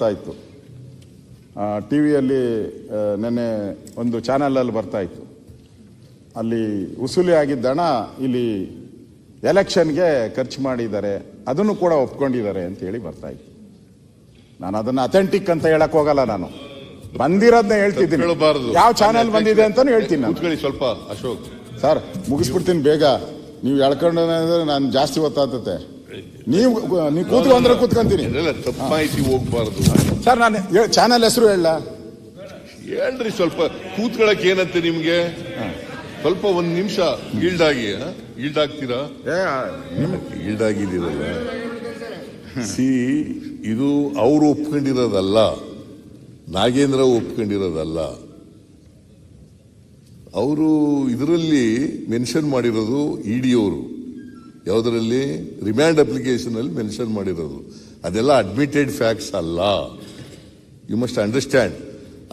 ಬರ್ತಾ ಇತ್ತು ಟಿ ವಿಯಲ್ಲಿ ನೆನ್ನೆ ಒಂದು ಚಾನಲಲ್ಲಿ ಬರ್ತಾಯಿತ್ತು. ಅಲ್ಲಿ ಉಸುಲಿ ಆಗಿದ್ದ ಹಣ ಇಲ್ಲಿ ಎಲೆಕ್ಷನ್ಗೆ ಖರ್ಚು ಮಾಡಿದ್ದಾರೆ ಅದನ್ನು ಕೂಡ ಒಪ್ಕೊಂಡಿದ್ದಾರೆ ಅಂತ ಹೇಳಿ ಬರ್ತಾ ಇತ್ತು ನಾನು ಅದನ್ನು ಅಥೆಂಟಿಕ್ ಅಂತ ಹೇಳಕ್ ಹೋಗಲ್ಲ ನಾನು. ಬಂದಿರೋದನ್ನ ಹೇಳ್ತಿದ್ದೀನಿ. ಯಾವ ಚಾನೆಲ್ ಬಂದಿದೆ ಅಂತಾನು ಹೇಳ್ತೀನಿ ನಾನು. ಸ್ವಲ್ಪ ಅಶೋಕ್. ಸರ್ ಮುಗಿಸ್ಬಿಡ್ತೀನಿ ಬೇಗ. ನೀವು ಎಳ್ಕೊಂಡು ನಾನು ಜಾಸ್ತಿ ಗೊತ್ತಾಗ್ತತೆ ನೀವು ನೀವು ಕೂತ್ಕೊ ಅಂದ್ರೆ ಕೂತ್ಕೊಂತೀನಿ. ಇದೆಲ್ಲ ತಪ್ಪು ಮಾಹಿತಿ ಹೋಗ್ಬಾರ್ದು. ಸರ್ ನಾನು ಚಾನಲ್ ಹೆಸರು ಹೇಳ. ಹೇಳ್ರಿ ಸ್ವಲ್ಪ ಕೂತ್ಕೊಳಕ್ ಏನಂತೆ ನಿಮ್ಗೆ? ಸ್ವಲ್ಪ ಒಂದ್ ನಿಮಿಷ ಈಲ್ಡ್ ಆಗಿ ಈಲ್ಡ್ ಆಗ್ತೀರಾ? ಈಲ್ಡ್ ಆಗಿದ್ದೀರಲ್ಲ. ಸಿ ಇದು ಅವರು ಒಪ್ಕೊಂಡಿರೋದಲ್ಲ ನಾಗೇಂದ್ರ ಒಪ್ಕೊಂಡಿರೋದಲ್ಲ. ಅವರು ಇದರಲ್ಲಿ ಮೆನ್ಷನ್ ಮಾಡಿರೋದು ಇಡಿ ಅವರು ಯಾವುದರಲ್ಲಿ? ರಿಮ್ಯಾಂಡ್ ಅಪ್ಲಿಕೇಶನ್ ಅಲ್ಲಿ ಮೆನ್ಷನ್ ಮಾಡಿರೋದು. ಅದೆಲ್ಲ ಅಡ್ಮಿಟೆಡ್ ಫ್ಯಾಕ್ಟ್ಸ್ ಅಲ್ಲ. ಯು ಮಸ್ಟ್ ಅಂಡರ್ಸ್ಟ್ಯಾಂಡ್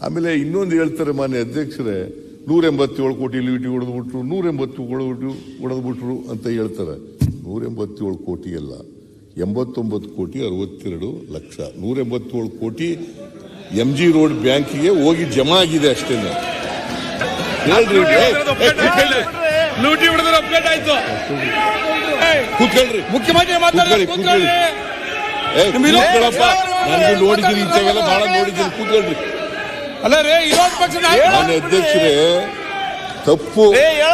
ಆಮೇಲೆ ಇನ್ನೊಂದು ಹೇಳ್ತಾರೆ ಮಾನ್ಯ ಅಧ್ಯಕ್ಷರೇ ನೂರ ಎಂಬತ್ತೇಳು ಕೋಟಿ ಲಿಮಿಟಿ ಹೊಡೆದ್ಬಿಟ್ರು ನೂರ ಎಂಬತ್ತು ಹೊಡೆದ್ಬಿಟ್ಟು ಹೊಡೆದ್ಬಿಟ್ರು ಅಂತ ಹೇಳ್ತಾರೆ. ನೂರ ಎಂಬತ್ತೇಳು ಕೋಟಿ ಅಲ್ಲ ಎಂಬತ್ತೊಂಬತ್ತು ಕೋಟಿ ಅರವತ್ತೆರಡು ಲಕ್ಷ. ನೂರ ಎಂಬತ್ತೇಳು ಕೋಟಿ ಎಂ ಜಿ ರೋಡ್ ಬ್ಯಾಂಕಿಗೆ ಹೋಗಿ ಜಮಾ ಆಗಿದೆ ಅಷ್ಟೇ ಲೂಟಿ ಹಿಡಿದ್ರೆ ಅಪ್ಡೇಟ್ ಆಯ್ತು. ಕೂತ್ಕೊಳ್ರಿ. ಮುಖ್ಯಮಂತ್ರಿ ಕೂತ್ಕೊಳ್ಳಿ, ಕೂತ್ಕೊಳ್ಳಿ. ನನಗೆ ನೋಡಿದ್ದೀನಿ ಇಂಥವೆಲ್ಲ ಬಹಳ ನೋಡಿದ್ದೀನಿ. ಕೂತ್ಕೊಳ್ರಿ. ಅಲ್ಲ ರೇ ವಿರೋಧ ಪಕ್ಷ ಅಧ್ಯಕ್ಷರೇ ತಪ್ಪು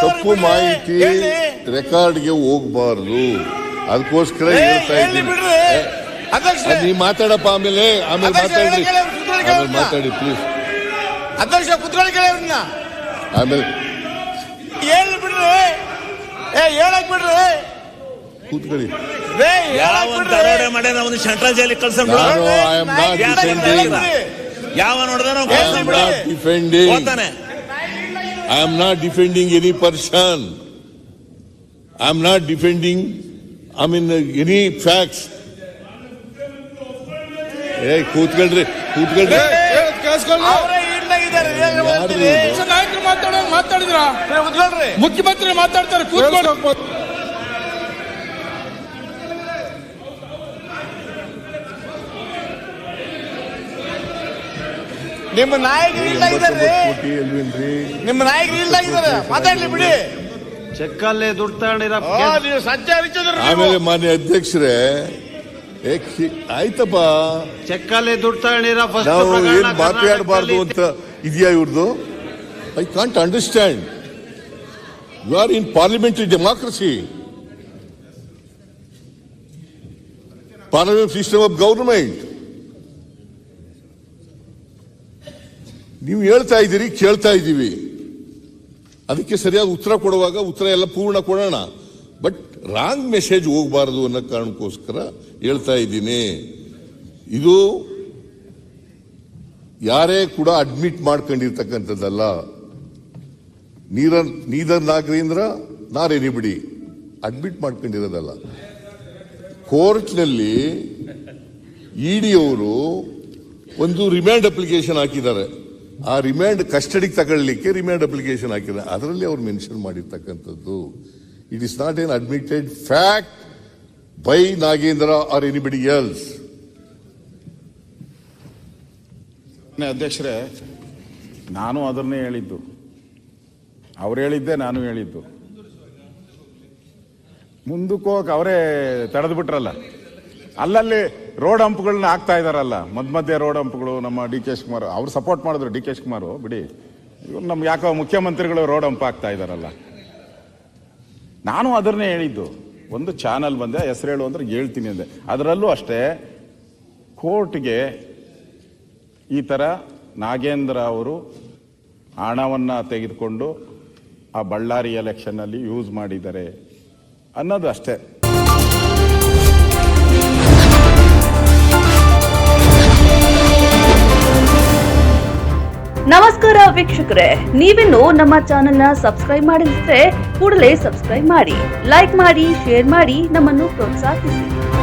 ತಪ್ಪು ಮಾಹಿತಿ. ರೆಕಾರ್ಡ್ಗೆ ಹೋಗ್ಬಾರ್ದು. ಅದಕ್ಕೋಸ್ಕರ ಹೇಳ್ತಾ ಇದ್ದೀನಿ. ನೀವು ಮಾತಾಡಪ್ಪ ಆಮೇಲೆ ಆಮೇಲೆ ಮಾತಾಡಿ ಮಾತಾಡ್ರಿ. ಆಮೇಲೆ ಮಾತಾಡಿ ಪ್ಲೀಸ್ ಅಧ್ಯಕ್ಷ ಕುತ್ಕೊಳ್ಳಿ ಆಮೇಲೆ ಬಿಡ್ರಿ. ಏ ಹೇಳಕ್ ಬಿಡ್ರಿ. ಕೂತ್ಕೊಳ್ಳಿ. ಯಾವ ಬಿಡ್ರಿ. ದರೋಡೆ ಮಾಡಿ ನಾವು ಸೆಂಟ್ರಲ್ ಜೈಲಿಗೆ ಡಿಫೆಂಡಿಂಗ್ ಯಾವ ನೋಡಿದ್ರೆ ನಾವು ಐ ಆಮ್ ಕಳ್ಸಂಬಿಡು ನಾಟ್ ಡಿಫೆಂಡಿಂಗ್ ಹೋಗ್ತಾನೆ I am not defending any person I am not defending I mean any facts ಏ ಕೂತ್ಕೊಳ್ರಿ ಕೂತ್ಕೊಳ್ರಿ. ಮಾತಾಡೋ ಮಾತಾಡಿದ್ರ? ಮುಖ್ಯಮಂತ್ರಿ ಮಾತಾಡ್ತಾರೆ ಕೂತ್ಕೊಂಡು. ನಿಮ್ಮ ನಾಯಕರು ಇಲ್ಲ ಅಲ್ವೇನ್ರಿ ನಿಮ್ಮ ನಾಯಕರು ಈಡ್ಲಾಗಿದ್ದಾರೆ ಮಾತಾಡ್ಲಿ ಬಿಡಿ. ಚೆಕ್ಕಲ್ಲಿ ದುಡ್ಡು ತಗೊಂಡಿರ ಆ, ನೀವು ಸಜ್ಜ ಹರಿಸಿದ್ರು ಆಮೇಲೆ ಮಾನ್ಯ ಅಧ್ಯಕ್ಷರೇ ಆಯ್ತಪ್ಪ ಚೆಕ್ ಅಲ್ಲೇ ಚೆಕ್ಕಲ್ಲಿ ದುಡ್ಡು ತಗೊಂಡಿರ ಫಸ್ಟ್ ನಾವು ಪ್ರಕರಣ ಏನ್ ಮಾತಾಡಬಾರ್ದು ಅಂತ ಇದೆಯಾ ಇವ್ರದ್ದು I can't understand you are in parliamentary democracy parliament system of government ನೀವು ಹೇಳ್ತಾ ಇದ್ದೀರಿ, ಕೇಳ್ತಾ ಇದ್ದೀವಿ. ಅದಕ್ಕೆ ಸರಿಯಾದ ಉತ್ತರ ಕೊಡುವಾಗ ಉತ್ತರ ಎಲ್ಲ ಪೂರ್ಣ ಕೊಡೋಣ. ಬಟ್ ರಾಂಗ್ ಮೆಸೇಜ್ ಹೋಗಬಾರದು ಅನ್ನೋ ಕಾರಣಕ್ಕೋಸ್ಕರ ಹೇಳ್ತಾ ಇದ್ದೀನಿ. ಇದು ಯಾರೇ ಕೂಡ ಅಡ್ಮಿಟ್ ಮಾಡ್ಕೊಂಡಿರ್ತಕ್ಕಂಥದ್ದಲ್ಲ. ನೀರ ನೀದರ್ ನಾಗರೇಂದ್ರ ನಾರ್ ಎನಿಬಿಡಿ ಅಡ್ಮಿಟ್ ಮಾಡ್ಕೊಂಡಿರೋದಲ್ಲ. ಕೋರ್ಟ್ನಲ್ಲಿ ಇಡಿ ಅವರು ಒಂದು ರಿಮ್ಯಾಂಡ್ ಅಪ್ಲಿಕೇಶನ್ ಹಾಕಿದ್ದಾರೆ. ಆ ರಿಮ್ಯಾಂಡ್ ಕಸ್ಟಡಿಗೆ ತಗೊಳ್ಳಿಕ್ಕೆ ರಿಮ್ಯಾಂಡ್ ಅಪ್ಲಿಕೇಶನ್ ಹಾಕಿದ್ದಾರೆ. ಅದರಲ್ಲಿ ಅವ್ರು ಮೆನ್ಷನ್ ಮಾಡಿರ್ತಕ್ಕಂಥದ್ದು. It is not an admitted fact by Nagendra or anybody else ಅಧ್ಯಕ್ಷರೇ, ನಾನು ಅದನ್ನೇ ಹೇಳಿದ್ದು. ಅವ್ರು ಹೇಳಿದ್ದೆ, ನಾನು ಹೇಳಿದ್ದು. ಮುಂದಕ್ಕೆ ಅವರೇ ತಡೆದು ಬಿಟ್ರಲ್ಲ. ಅಲ್ಲಲ್ಲಿ ರೋಡ್ ಹಂಪ್ಗಳನ್ನ ಹಾಕ್ತಾ ಇದಾರಲ್ಲ ಮಧ್ಯ ಮಧ್ಯೆ ರೋಡ್ ಹಂಪ್ಗಳು, ನಮ್ಮ ಡಿ ಕೆ ಶಿವಕುಮಾರ್, ಅವ್ರು ಸಪೋರ್ಟ್ ಮಾಡಿದ್ರು ಡಿ ಕೆ ಶಿವಕುಮಾರ್, ಬಿಡಿ. ಇವ್ರು ನಮ್ಗೆ ಯಾಕೋ ಮುಖ್ಯಮಂತ್ರಿಗಳು ರೋಡ್ ಹಂಪ್ ಹಾಕ್ತಾ ಇದಾರಲ್ಲ. ನಾನು ಅದನ್ನೇ ಹೇಳಿದ್ದು. ಒಂದು ಚಾನಲ್ ಬಂದೆ, ಹೆಸರು ಹೇಳು ಅಂದ್ರೆ ಹೇಳ್ತೀನಿ ಅಂದೆ. ಅದರಲ್ಲೂ ಅಷ್ಟೇ, ಕೋರ್ಟ್ಗೆ ಈ ಥರ ನಾಗೇಂದ್ರ ಅವರು ಹಣವನ್ನು ತೆಗೆದುಕೊಂಡು ಆ ಬಳ್ಳಾರಿ ಎಲೆಕ್ಷನ್ನಲ್ಲಿ ಯೂಸ್ ಮಾಡಿದ್ದಾರೆ ಅನ್ನೋದು ಅಷ್ಟೇ ನಮಸ್ಕಾರ ವೀಕ್ಷಕರೇ, ನೀವಿನ್ನು ನಮ್ಮ ಚಾನೆಲ್ನ ಸಬ್ಸ್ಕ್ರೈಬ್ ಮಾಡಿದ್ರೆ ಕೂಡಲೇ ಸಬ್ಸ್ಕ್ರೈಬ್ ಮಾಡಿ, ಲೈಕ್ ಮಾಡಿ, ಶೇರ್ ಮಾಡಿ ನಮ್ಮನ್ನು ಪ್ರೋತ್ಸಾಹಿಸಿ.